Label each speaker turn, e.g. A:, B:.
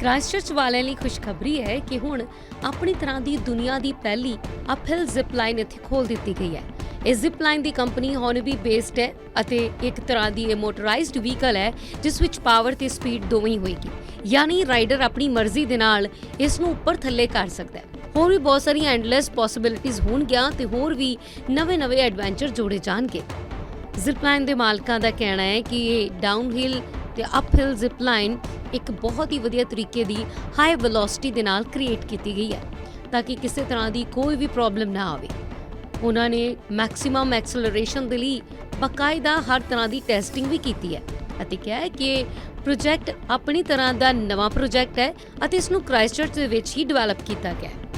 A: Christchurch ਵਾਲਿਆਂ ਲਈ ਖੁਸ਼ਖਬਰੀ ਹੈ ਕਿ ਹੁਣ ਆਪਣੀ ਤਰ੍ਹਾਂ ਦੀ ਦੁਨੀਆ ਦੀ ਪਹਿਲੀ ਅਪਹਿਲ ਜ਼ਿਪ ਲਾਈਨ ਇੱਥੇ ਖੋਲ ਦਿੱਤੀ ਗਈ ਹੈ। ਇਸ ਜ਼ਿਪ ਲਾਈਨ ਦੀ ਕੰਪਨੀ ਹੌਨਬੀ ਬੇਸਡ ਹੈ ਅਤੇ ਇੱਕ ਤਰ੍ਹਾਂ ਦੀ ਇਹ ਮੋਟਰਾਈਜ਼ਡ ਵਹੀਕਲ ਹੈ, ਜਿਸ ਵਿੱਚ ਪਾਵਰ ਤੇ ਸਪੀਡ ਦੋਵੇਂ ਹੀ ਹੋਏਗੀ। ਯਾਨੀ ਰਾਈਡਰ ਆਪਣੀ ਮਰਜ਼ੀ ਦੇ ਨਾਲ ਇਸ ਨੂੰ ਉੱਪਰ ਥੱਲੇ ਕਰ ਸਕਦਾ ਹੈ। ਹੋਰ ਵੀ ਬਹੁਤ ਸਾਰੀਆਂ ਐਂਡਲੈਸ ਪੋਸਿਬਿਲਿਟੀਆਂ ਹੋਣਗੀਆਂ ਤੇ ਹੋਰ ਵੀ ਨਵੇਂ-ਨਵੇਂ ਐਡਵੈਂਚਰ ਜੋੜੇ ਜਾਣਗੇ। ਜ਼ਿਪਲਾਈਨ ਦੇ ਮਾਲਕਾਂ ਦਾ ਕਹਿਣਾ ਹੈ ਕਿ ਇਹ ਡਾਊਨਹਿਲ ਤੇ ਅਪਹਿਲ ਜ਼ਿਪਲਾਈਨ ਇੱਕ ਬਹੁਤ ਹੀ ਵਧੀਆ ਤਰੀਕੇ ਦੀ ਹਾਈ ਵੈਲੋਸਿਟੀ ਦੇ ਨਾਲ ਕ੍ਰੀਏਟ ਕੀਤੀ ਗਈ ਹੈ, ਤਾਂ ਕਿ ਕਿਸੇ ਤਰ੍ਹਾਂ ਦੀ ਕੋਈ ਵੀ ਪ੍ਰੋਬਲਮ ਨਾ ਆਵੇ। ਉਹਨਾਂ ਨੇ ਮੈਕਸਿਮਮ ਐਕਸਲਰੇਸ਼ਨ ਦੇ ਲਈ ਬਕਾਇਦਾ ਹਰ ਤਰ੍ਹਾਂ ਦੀ ਟੈਸਟਿੰਗ ਵੀ ਕੀਤੀ ਹੈ ਅਤੇ ਕਿਹਾ ਹੈ ਕਿ ਪ੍ਰੋਜੈਕਟ ਆਪਣੀ ਤਰ੍ਹਾਂ ਦਾ ਨਵਾਂ ਪ੍ਰੋਜੈਕਟ ਹੈ ਅਤੇ ਇਸ ਨੂੰ ਕ੍ਰਾਈਸਟਚਰਚ ਦੇ ਵਿੱਚ ਹੀ ਡਿਵੈਲਪ ਕੀਤਾ ਗਿਆ ਹੈ।